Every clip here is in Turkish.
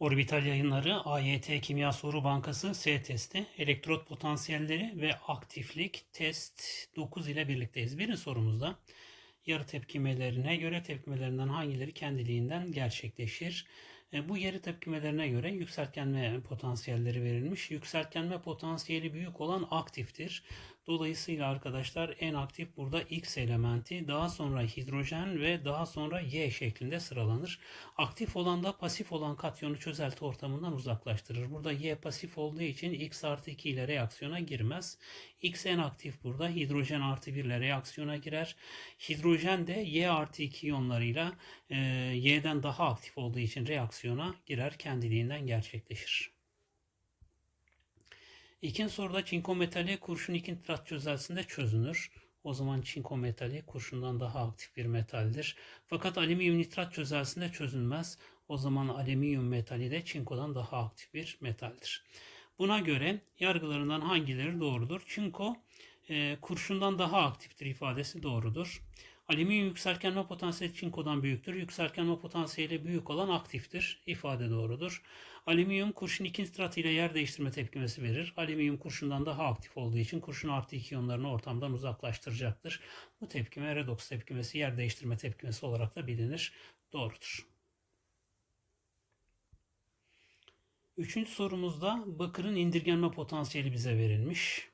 Orbital yayınları AYT Kimya Soru Bankası S testi elektrot potansiyelleri ve aktiflik test 9 ile birlikteyiz. Birinci sorumuzda yarı tepkimelerine göre tepkimelerinden hangileri kendiliğinden gerçekleşir? E, Bu yarı tepkimelerine göre yükseltgenme potansiyelleri verilmiş. Yükseltgenme potansiyeli büyük olan aktiftir. Dolayısıyla arkadaşlar en aktif burada X elementi, daha sonra hidrojen ve daha sonra Y şeklinde sıralanır. Aktif olan da pasif olan katyonu çözelti ortamından uzaklaştırır. Burada Y pasif olduğu için X artı 2 ile reaksiyona girmez. X en aktif burada hidrojen artı 1 ile reaksiyona girer. Hidrojen de Y artı 2 iyonlarıyla e, Y'den daha aktif olduğu için reaksiyona girer kendiliğinden gerçekleşir. İkinci soruda çinko metali kurşun iki nitrat çözeltisinde çözünür. O zaman çinko metali kurşundan daha aktif bir metaldir. Fakat alüminyum nitrat çözeltisinde çözünmez. O zaman alüminyum metali de çinkodan daha aktif bir metaldir. Buna göre yargılarından hangileri doğrudur? Çinko e, kurşundan daha aktiftir ifadesi doğrudur. Alüminyum yükseltgenme potansiyeli çinkodan büyüktür. Yükseltgenme potansiyeli büyük olan aktiftir. İfade doğrudur. Alüminyum kurşun 2 nitrat ile yer değiştirme tepkimesi verir. Alüminyum kurşundan daha aktif olduğu için kurşun artı 2 iyonlarını ortamdan uzaklaştıracaktır. Bu tepkime redoks tepkimesi, yer değiştirme tepkimesi olarak da bilinir. Doğrudur. Üçüncü sorumuzda bakırın indirgenme potansiyeli bize verilmiş.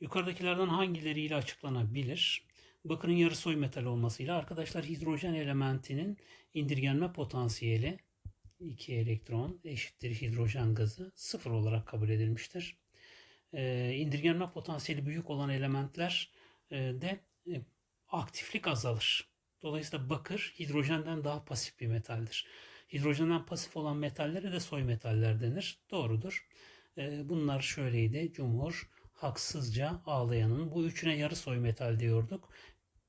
Yukarıdakilerden hangileriyle açıklanabilir? Bakırın yarı soy metal olmasıyla arkadaşlar hidrojen elementinin indirgenme potansiyeli 2 elektron eşittir hidrojen gazı sıfır olarak kabul edilmiştir. Ee, indirgenme potansiyeli büyük olan elementler e, de e, aktiflik azalır. Dolayısıyla bakır hidrojenden daha pasif bir metaldir. Hidrojenden pasif olan metallere de soy metaller denir. Doğrudur. Ee, bunlar şöyleydi. Cumhur, haksızca ağlayanın bu üçüne yarı soy metal diyorduk.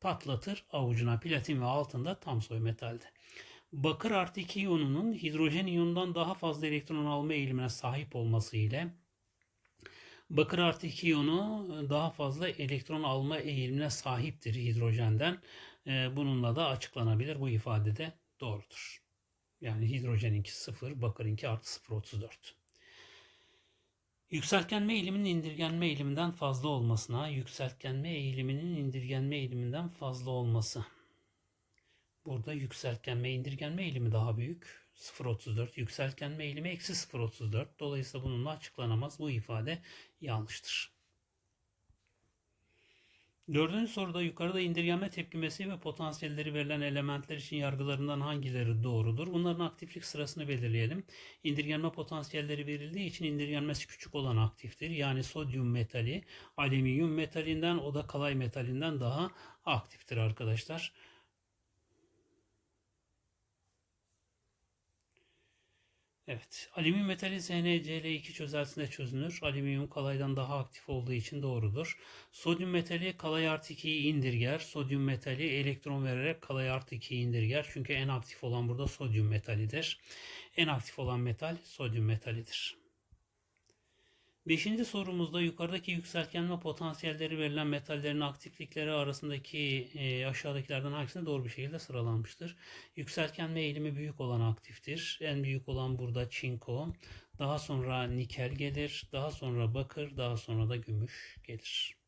Patlatır avucuna platin ve altında tam soy metalde. Bakır artı 2 iyonunun hidrojen iyonundan daha fazla elektron alma eğilimine sahip olması ile bakır artı 2 iyonu daha fazla elektron alma eğilimine sahiptir hidrojenden. Ee, bununla da açıklanabilir. Bu ifade de doğrudur. Yani hidrojeninki 0, bakırınki artı 0,34. Yükseltgenme eğiliminin indirgenme eğiliminden fazla olmasına, yükseltgenme eğiliminin indirgenme eğiliminden fazla olması. Burada yükseltgenme indirgenme eğilimi daha büyük. 0.34 yükseltgenme eğilimi eksi 0.34. Dolayısıyla bununla açıklanamaz. Bu ifade yanlıştır. Dördüncü soruda yukarıda indirgenme tepkimesi ve potansiyelleri verilen elementler için yargılarından hangileri doğrudur? Bunların aktiflik sırasını belirleyelim. İndirgenme potansiyelleri verildiği için indirgenmesi küçük olan aktiftir. Yani sodyum metali alüminyum metalinden o da kalay metalinden daha aktiftir arkadaşlar. Evet. Alüminyum metali ZnCl2 çözeltisinde çözünür. Alüminyum kalaydan daha aktif olduğu için doğrudur. Sodyum metali kalay artı 2'yi indirger. Sodyum metali elektron vererek kalay artı 2'yi indirger. Çünkü en aktif olan burada sodyum metalidir. En aktif olan metal sodyum metalidir. Beşinci sorumuzda yukarıdaki yükseltgenme potansiyelleri verilen metallerin aktiflikleri arasındaki e, aşağıdakilerden hangisinde doğru bir şekilde sıralanmıştır? Yükseltgenme eğilimi büyük olan aktiftir. En büyük olan burada çinko. Daha sonra nikel gelir. Daha sonra bakır. Daha sonra da gümüş gelir.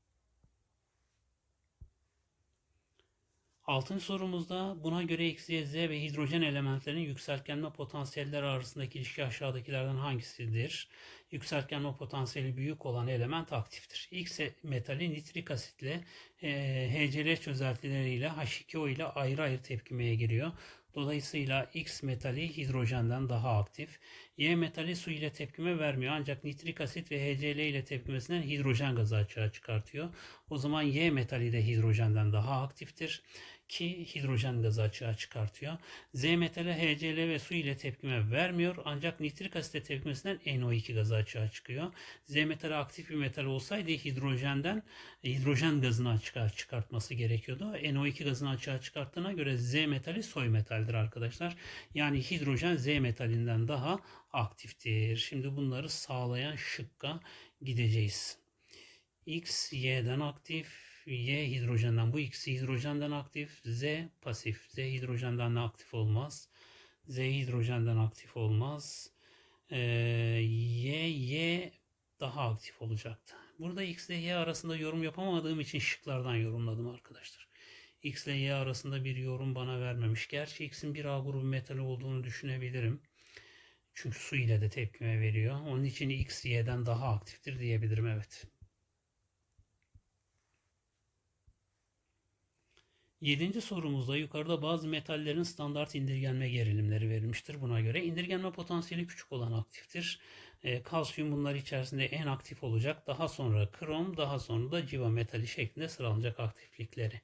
Altıncı sorumuzda buna göre Y, Z ve hidrojen elementlerinin yükseltgenme potansiyelleri arasındaki ilişki aşağıdakilerden hangisidir? Yükseltgenme potansiyeli büyük olan element aktiftir. X metali nitrik asitle e, HCl çözeltileriyle H2O ile ayrı ayrı tepkimeye giriyor. Dolayısıyla X metali hidrojenden daha aktif. Y metali su ile tepkime vermiyor ancak nitrik asit ve HCl ile tepkimesinden hidrojen gazı açığa çıkartıyor. O zaman Y metali de hidrojenden daha aktiftir ki hidrojen gazı açığa çıkartıyor. Z metali HCl ve su ile tepkime vermiyor ancak nitrik asitle tepkimesinden NO2 gazı açığa çıkıyor. Z metali aktif bir metal olsaydı hidrojenden hidrojen gazını açığa çıkartması gerekiyordu. NO2 gazını açığa çıkarttığına göre Z metali soy metaldir arkadaşlar. Yani hidrojen Z metalinden daha aktiftir. Şimdi bunları sağlayan şıkka gideceğiz. X Y'den aktif, Y hidrojenden bu ikisi hidrojenden aktif, Z pasif. Z hidrojenden de aktif olmaz. Z hidrojenden aktif olmaz. Ee, Y, Y daha aktif olacaktı. Burada X ile Y arasında yorum yapamadığım için şıklardan yorumladım arkadaşlar. X ile Y arasında bir yorum bana vermemiş. Gerçi X'in bir A grubu metali olduğunu düşünebilirim. Çünkü su ile de tepkime veriyor. Onun için X Y'den daha aktiftir diyebilirim evet. Yedinci sorumuzda yukarıda bazı metallerin standart indirgenme gerilimleri verilmiştir. Buna göre indirgenme potansiyeli küçük olan aktiftir. E, kalsiyum bunlar içerisinde en aktif olacak. Daha sonra krom, daha sonra da civa metali şeklinde sıralanacak aktiflikleri.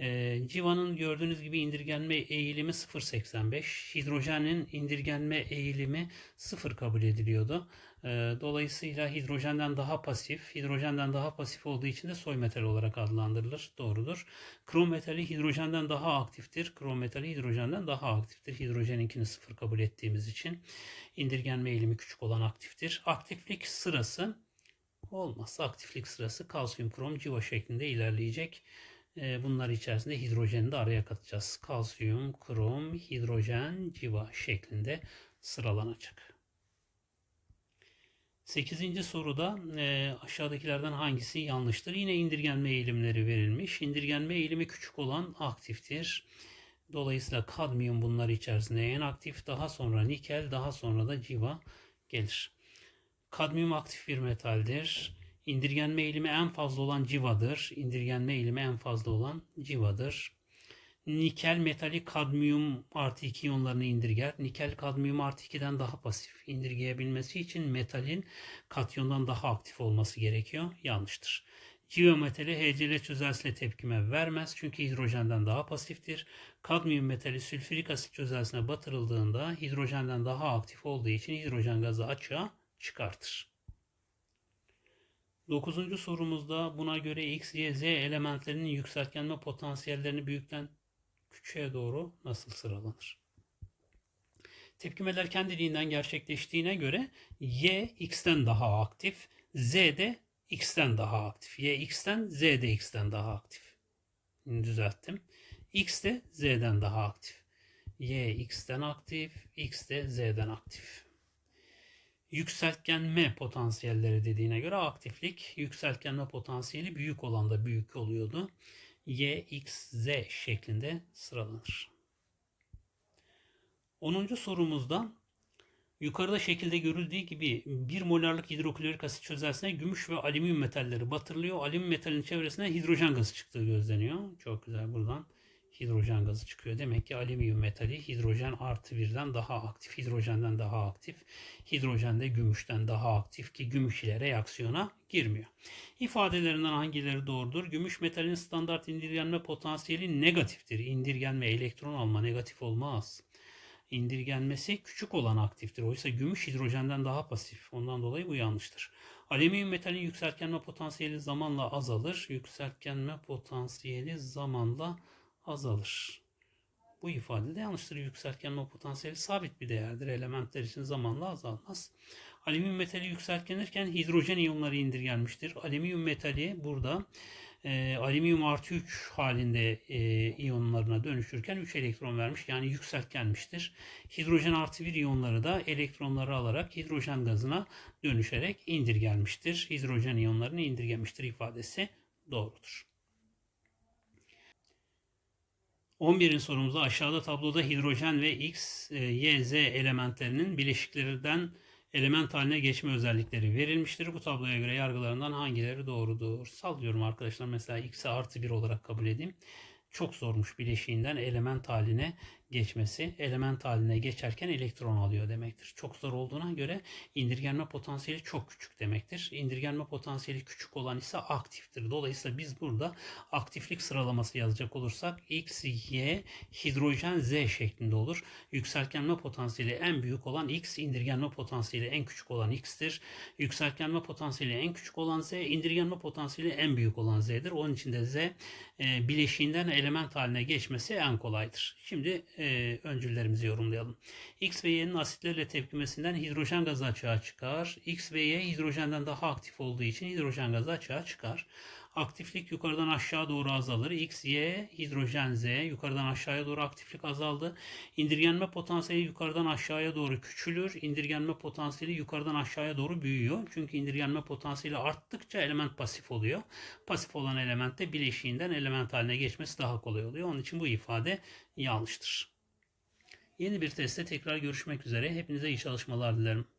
E, civanın gördüğünüz gibi indirgenme eğilimi 0.85. Hidrojenin indirgenme eğilimi 0 kabul ediliyordu. E, dolayısıyla hidrojenden daha pasif, hidrojenden daha pasif olduğu için de soy metal olarak adlandırılır. Doğrudur. Krom metali hidrojenden daha aktiftir. Krom metali hidrojenden daha aktiftir. Hidrojeninkini 0 kabul ettiğimiz için indirgenme eğilimi küçük olan aktiftir. Aktiflik sırası olmazsa aktiflik sırası kalsiyum, krom, civa şeklinde ilerleyecek. Ee, bunlar içerisinde hidrojeni de araya katacağız. Kalsiyum, krom, hidrojen, civa şeklinde sıralanacak. Sekizinci soruda e, aşağıdakilerden hangisi yanlıştır? Yine indirgenme eğilimleri verilmiş. İndirgenme eğilimi küçük olan aktiftir. Dolayısıyla kadmiyum bunlar içerisinde en aktif. Daha sonra nikel, daha sonra da civa gelir. Kadmiyum aktif bir metaldir. İndirgenme eğilimi en fazla olan civadır. İndirgenme eğilimi en fazla olan civadır. Nikel metali kadmiyum artı 2 iyonlarını indirger. Nikel kadmiyum artı 2'den daha pasif. İndirgeyebilmesi için metalin katyondan daha aktif olması gerekiyor. Yanlıştır. Civa metali HCl çözeltisine tepkime vermez çünkü hidrojenden daha pasiftir. Kadmiyum metali sülfürik asit çözeltisine batırıldığında hidrojenden daha aktif olduğu için hidrojen gazı açığa çıkartır. Dokuzuncu sorumuzda buna göre X, Y, Z elementlerinin yükseltgenme potansiyellerini büyükten küçüğe doğru nasıl sıralanır? Tepkimeler kendiliğinden gerçekleştiğine göre Y X'ten daha aktif, Z de X'ten daha aktif. Y X'ten, Z de X'ten daha aktif. Düzelttim. X de Z'den daha aktif. Y X'ten aktif, X de Z'den aktif yükseltgenme potansiyelleri dediğine göre aktiflik yükseltgenme potansiyeli büyük olan da büyük oluyordu. Y, X, Z şeklinde sıralanır. 10. sorumuzda yukarıda şekilde görüldüğü gibi 1 molarlık hidroklorik asit çözeltisine gümüş ve alüminyum metalleri batırılıyor. Alüminyum metalin çevresine hidrojen gazı çıktığı gözleniyor. Çok güzel buradan hidrojen gazı çıkıyor. Demek ki alüminyum metali hidrojen artı birden daha aktif. Hidrojenden daha aktif. Hidrojen de gümüşten daha aktif ki gümüş ile reaksiyona girmiyor. İfadelerinden hangileri doğrudur? Gümüş metalin standart indirgenme potansiyeli negatiftir. İndirgenme elektron alma negatif olmaz. İndirgenmesi küçük olan aktiftir. Oysa gümüş hidrojenden daha pasif. Ondan dolayı bu yanlıştır. Alüminyum metalin yükseltgenme potansiyeli zamanla azalır. Yükseltgenme potansiyeli zamanla azalır. Bu ifade de yanlıştır. Yükseltgenme potansiyeli sabit bir değerdir. Elementler için zamanla azalmaz. Alüminyum metali yükseltgenirken hidrojen iyonları indirgenmiştir. Alüminyum metali burada e, alüminyum artı 3 halinde e, iyonlarına dönüşürken 3 elektron vermiş. Yani yükseltgenmiştir. Hidrojen artı 1 iyonları da elektronları alarak hidrojen gazına dönüşerek indirgenmiştir. Hidrojen iyonlarını indirgemiştir ifadesi doğrudur. 11. sorumuzda aşağıda tabloda hidrojen ve X, e, Y, Z elementlerinin bileşiklerden element haline geçme özellikleri verilmiştir. Bu tabloya göre yargılarından hangileri doğrudur? Sallıyorum arkadaşlar mesela X'i artı 1 olarak kabul edeyim. Çok zormuş bileşiğinden element haline geçmesi element haline geçerken elektron alıyor demektir. Çok zor olduğuna göre indirgenme potansiyeli çok küçük demektir. İndirgenme potansiyeli küçük olan ise aktiftir. Dolayısıyla biz burada aktiflik sıralaması yazacak olursak X, Y, hidrojen, Z şeklinde olur. Yükseltgenme potansiyeli en büyük olan X, indirgenme potansiyeli en küçük olan X'tir. Yükseltgenme potansiyeli en küçük olan Z, indirgenme potansiyeli en büyük olan Z'dir. Onun için de Z e, bileşiğinden element haline geçmesi en kolaydır. Şimdi e, öncüllerimizi yorumlayalım. X ve Y'nin asitlerle tepkimesinden hidrojen gazı açığa çıkar. X ve Y hidrojenden daha aktif olduğu için hidrojen gazı açığa çıkar. Aktiflik yukarıdan aşağı doğru azalır. X, Y, hidrojen Z yukarıdan aşağıya doğru aktiflik azaldı. İndirgenme potansiyeli yukarıdan aşağıya doğru küçülür. İndirgenme potansiyeli yukarıdan aşağıya doğru büyüyor. Çünkü indirgenme potansiyeli arttıkça element pasif oluyor. Pasif olan element de bileşiğinden element haline geçmesi daha kolay oluyor. Onun için bu ifade yanlıştır. Yeni bir testte tekrar görüşmek üzere. Hepinize iyi çalışmalar dilerim.